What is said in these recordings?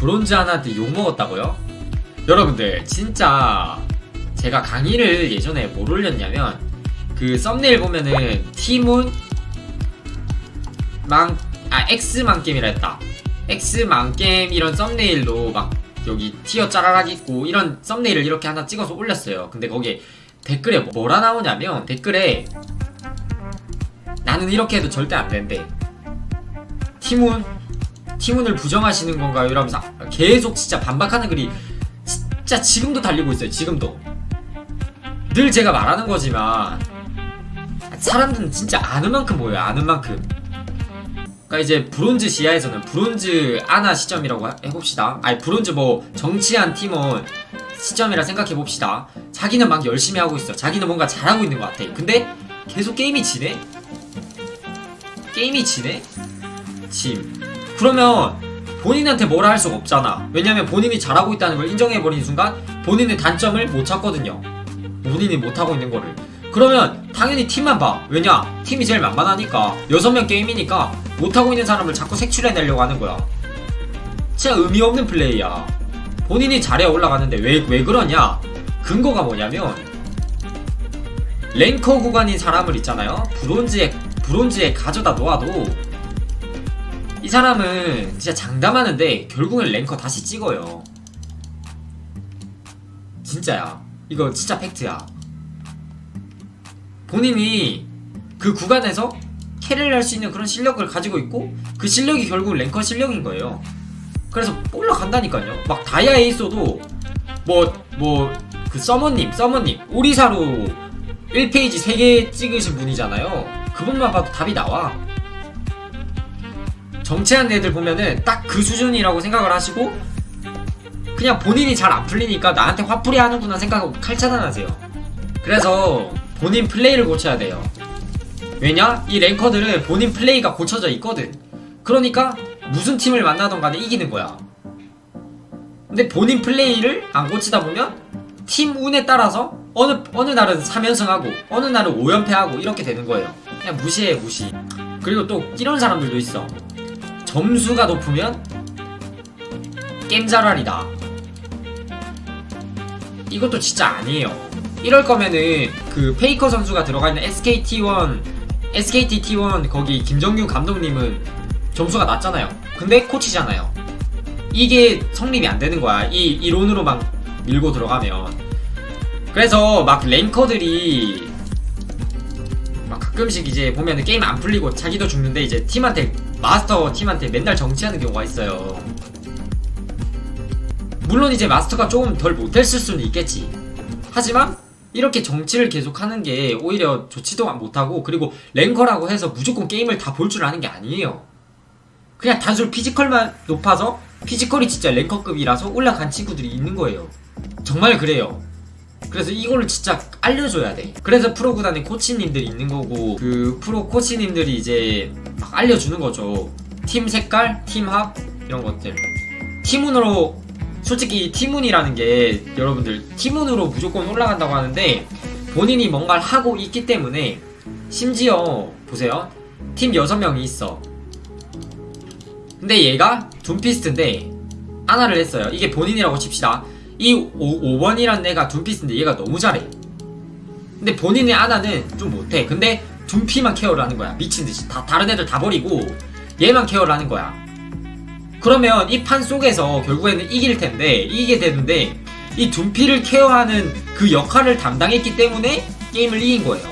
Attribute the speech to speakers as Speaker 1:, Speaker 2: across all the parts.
Speaker 1: 브론즈 하나한테 욕먹었다고요? 여러분들 진짜 제가 강의를 예전에 뭘 올렸냐면 그 썸네일 보면은 티문 망, 아 X망겜이라 했다. X망겜 이런 썸네일로 막 여기 티어 짜라락 있고 이런 썸네일을 이렇게 하나 찍어서 올렸어요. 근데 거기에 댓글에 뭐라 나오냐면 댓글에 나는 이렇게 해도 절대 안 된대. 티문 티문을 부정하시는 건가요? 이러면서 계속 진짜 반박하는 글이 진짜 지금도 달리고 있어요. 지금도. 늘 제가 말하는 거지만 사람들은 진짜 아는 만큼 모여요. 아는 만큼. 그러니까 이제 브론즈 지하에서는 브론즈 아나 시점이라고 해- 해봅시다. 아니 브론즈 뭐 정치한 팀원 시점이라 생각해 봅시다. 자기는 막 열심히 하고 있어. 자기는 뭔가 잘하고 있는 것 같아. 근데 계속 게임이 지네. 게임이 지네. 짐. 그러면 본인한테 뭐라 할 수가 없잖아. 왜냐면 본인이 잘하고 있다는 걸 인정해버린 순간 본인의 단점을 못 찾거든요. 본인이 못하고 있는 거를. 그러면 당연히 팀만 봐. 왜냐? 팀이 제일 만만하니까. 여섯 명 게임이니까 못하고 있는 사람을 자꾸 색출해내려고 하는 거야. 진짜 의미 없는 플레이야. 본인이 잘해 올라가는데 왜, 왜 그러냐? 근거가 뭐냐면 랭커 구간인 사람을 있잖아요. 브론즈에, 브론즈에 가져다 놓아도 이 사람은 진짜 장담하는데 결국엔 랭커 다시 찍어요. 진짜야. 이거 진짜 팩트야. 본인이 그 구간에서 캐리를 할 수 있는 그런 실력을 가지고 있고 그 실력이 결국 랭커 실력인 거예요. 그래서 올라간다니까요. 막 다이아 에이소도 뭐 뭐 그 서머님 서머님 오리사로 1페이지 3개 찍으신 분이잖아요. 그분만 봐도 답이 나와. 정치한 애들 보면은 딱 그 수준이라고 생각을 하시고 그냥 본인이 잘 안 풀리니까 나한테 화풀이 하는구나 생각하고 칼 차단하세요. 그래서 본인 플레이를 고쳐야 돼요. 왜냐? 이 랭커들은 본인 플레이가 고쳐져 있거든. 그러니까 무슨 팀을 만나던 간에 이기는 거야. 근데 본인 플레이를 안 고치다 보면 팀 운에 따라서 어느 어느 날은 3연승하고 어느 날은 5연패하고 이렇게 되는 거예요. 그냥 무시해 무시. 그리고 또 이런 사람들도 있어. 점수가 높으면 게임 잘하리다. 이것도 진짜 아니에요. 이럴 거면은 그 페이커 선수가 들어가 있는 SKT1 SKT T1 거기 김정규 감독님은 점수가 낮잖아요. 근데 코치잖아요. 이게 성립이 안 되는 거야. 이 이론으로 막 밀고 들어가면. 그래서 막 랭커들이 막 가끔씩 이제 보면은 게임 안 풀리고 자기도 죽는데 이제 팀한테 마스터 팀한테 맨날 정치하는 경우가 있어요. 물론 이제 마스터가 조금 덜 못했을 수는 있겠지. 하지만 이렇게 정치를 계속하는 게 오히려 좋지도 못하고 그리고 랭커라고 해서 무조건 게임을 다 볼 줄 아는 게 아니에요. 그냥 단순 피지컬만 높아서 피지컬이 진짜 랭커급이라서 올라간 친구들이 있는 거예요. 정말 그래요. 그래서 이거를 진짜 알려줘야 돼. 그래서 프로 구단에 코치님들이 있는 거고 그 프로 코치님들이 이제 막 알려주는 거죠. 팀 색깔, 팀합 이런 것들. 팀운으로 솔직히 팀운이라는 게 여러분들 팀운으로 무조건 올라간다고 하는데 본인이 뭔가를 하고 있기 때문에 심지어 보세요. 팀 6명이 있어. 근데 얘가 둠피스트인데 하나를 했어요. 이게 본인이라고 칩시다. 이 5, 번이란 애가 둠피스인데 얘가 너무 잘해. 근데 본인의 아나는 좀 못해. 근데 둠피만 케어를 하는 거야. 미친 듯이. 다 다른 애들 다 버리고 얘만 케어를 하는 거야. 그러면 이 판 속에서 결국에는 이길 텐데 이기게 되는데 이 둠피를 케어하는 그 역할을 담당했기 때문에 게임을 이긴 거예요.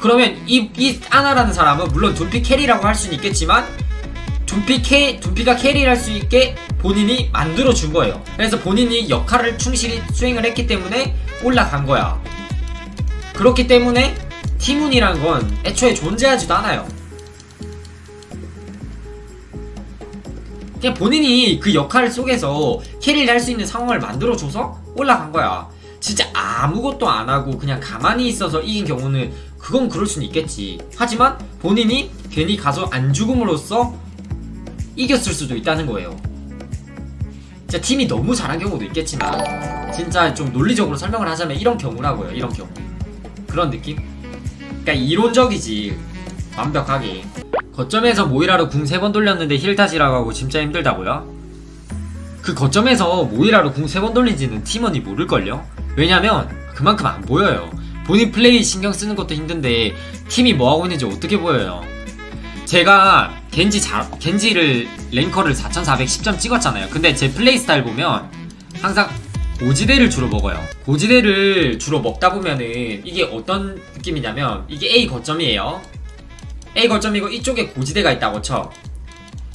Speaker 1: 그러면 이, 이 아나라는 사람은 물론 둠피 캐리라고 할 수는 있겠지만 둠피 캐, 둠피가 캐리를 할 수 있게 본인이 만들어 준 거예요. 그래서 본인이 역할을 충실히 수행을 했기 때문에 올라간 거야. 그렇기 때문에 팀운이란 건 애초에 존재하지도 않아요. 그냥 본인이 그 역할 속에서 캐리를 할 수 있는 상황을 만들어줘서 올라간 거야. 진짜 아무것도 안 하고 그냥 가만히 있어서 이긴 경우는 그건 그럴 수는 있겠지. 하지만 본인이 괜히 가서 안 죽음으로써 이겼을 수도 있다는 거예요. 진짜 팀이 너무 잘한 경우도 있겠지만 진짜 좀 논리적으로 설명을 하자면 이런 경우라고요. 이런 경우. 그런 느낌? 그러니까 이론적이지. 완벽하게. 거점에서 모이라로 궁세번 돌렸는데 힐 탓이라고 하고 진짜 힘들다고요? 그 거점에서 모이라로 궁세번 돌린지는 팀원이 모를걸요? 왜냐면 그만큼 안 보여요. 본인 플레이 신경 쓰는 것도 힘든데 팀이 뭐하고 있는지 어떻게 보여요? 제가 겐지 자, 겐지를 랭커를 4410점 찍었잖아요. 근데 제 플레이 스타일 보면 항상 고지대를 주로 먹어요. 고지대를 주로 먹다 보면은 이게 어떤 느낌이냐면 이게 A 거점이에요. A 거점이고 이쪽에 고지대가 있다고 쳐.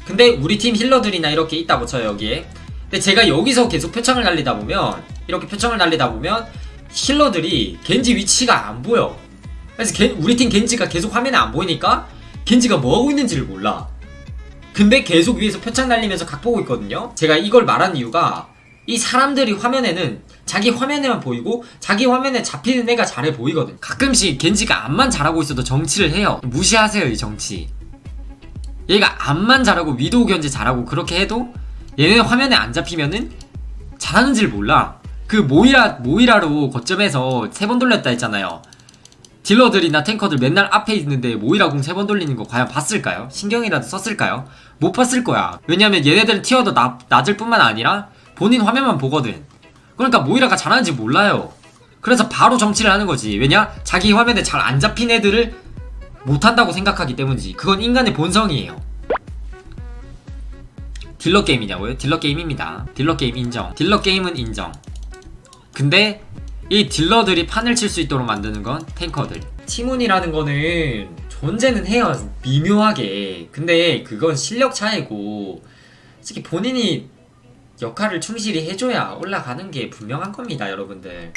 Speaker 1: 근데 우리 팀 힐러들이나 이렇게 있다고 쳐요 여기에. 근데 제가 여기서 계속 표창을 날리다 보면 이렇게 표창을 날리다 보면 힐러들이 겐지 위치가 안 보여. 그래서 겐- 우리 팀 겐지가 계속 화면에 안 보이니까 겐지가 뭐 하고 있는지를 몰라. 근데 계속 위에서 표창 날리면서 각 보고 있거든요. 제가 이걸 말한 이유가 이 사람들이 화면에는 자기 화면에만 보이고 자기 화면에 잡히는 애가 잘해 보이거든. 가끔씩 겐지가 암만 잘하고 있어도 정치를 해요. 무시하세요 이 정치. 얘가 암만 잘하고 위도우 견제 잘하고 그렇게 해도 얘는 화면에 안 잡히면은 잘하는지를 몰라. 그 모이라 모이라로 거점에서 세 번 돌렸다 했잖아요. 딜러들이나 탱커들 맨날 앞에 있는데 모이라 공 세 번 돌리는 거 과연 봤을까요? 신경이라도 썼을까요? 못 봤을 거야. 왜냐면 얘네들은 티어도 나, 낮을 뿐만 아니라 본인 화면만 보거든. 그러니까 모이라가 잘하는지 몰라요. 그래서 바로 정치를 하는 거지. 왜냐? 자기 화면에 잘 안 잡힌 애들을 못한다고 생각하기 때문이지. 그건 인간의 본성이에요. 딜러 게임이냐고요? 딜러 게임입니다. 딜러 게임 인정. 딜러 게임은 인정. 근데 이 딜러들이 판을 칠 수 있도록 만드는 건 탱커들. 티문이라는 거는 존재는 해요. 미묘하게. 근데 그건 실력 차이고, 솔직히 본인이 역할을 충실히 해줘야 올라가는 게 분명한 겁니다, 여러분들.